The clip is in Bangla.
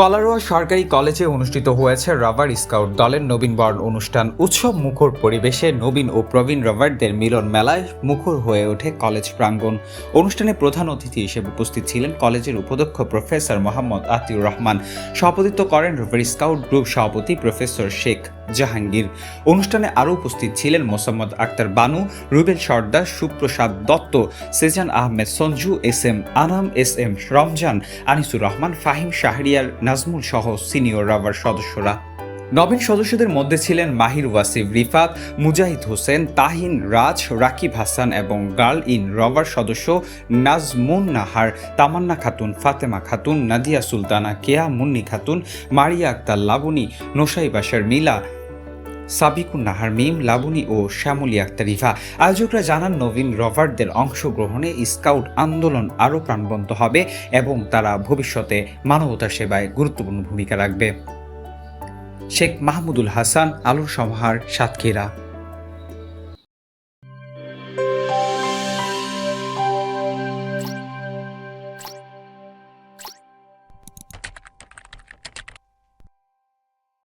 কলারোয়া সরকারি কলেজে অনুষ্ঠিত হয়েছে রাবার স্কাউট দলের নবীনবরণ অনুষ্ঠান। উৎসব মুখর পরিবেশে নবীন ও প্রবীণ রাবারদের মিলন মেলায় মুখর হয়ে ওঠে কলেজ প্রাঙ্গণ। অনুষ্ঠানে প্রধান অতিথি হিসেবে উপস্থিত ছিলেন কলেজের উপাধ্যক্ষ প্রফেসর মোহাম্মদ আতিউর রহমান। সভাপতিত্ব করেন রাবার স্কাউট গ্রুপ সভাপতি প্রফেসর শেখ জাহাঙ্গীর। অনুষ্ঠানে আরও উপস্থিত ছিলেন Mosammat Akhtar Banu, Rubel Sardar, Suprasad Dutta, Sejan Ahmed Sanju, S M Anam, S M Ramzan, Anisur Rahman, Fahim Shahriar, Nazmul সহ সিনিয়র রাবার সদস্যরা। নবীন সদস্যদের মধ্যে ছিলেন মাহির ওয়াসিফ রিফাত, মুজাহিদ হোসেন, তাহিন রাজ, রাকিব হাসান এবং গার্ল ইন রবার সদস্য নাজমুন নাহার, তামান্না খাতুন, ফাতেমা খাতুন, নাদিয়া সুলতানা, কেয়া মুন্নি খাতুন, মারিয়া আক্তার লাবণী নোসাই বাসার মিলা সাবিকুন নাহার মিম লাবণী ও শ্যামলী আক্তার ইভা। আয়োজকরা জানান, নবীন রভারদের অংশগ্রহণে স্কাউট আন্দোলন আরও প্রাণবন্ত হবে এবং তারা ভবিষ্যতে মানবতা সেবায় গুরুত্বপূর্ণ ভূমিকা রাখবে। শেখ মাহমুদুল হাসান, আলোর সমাহার, সাতক্ষীরা।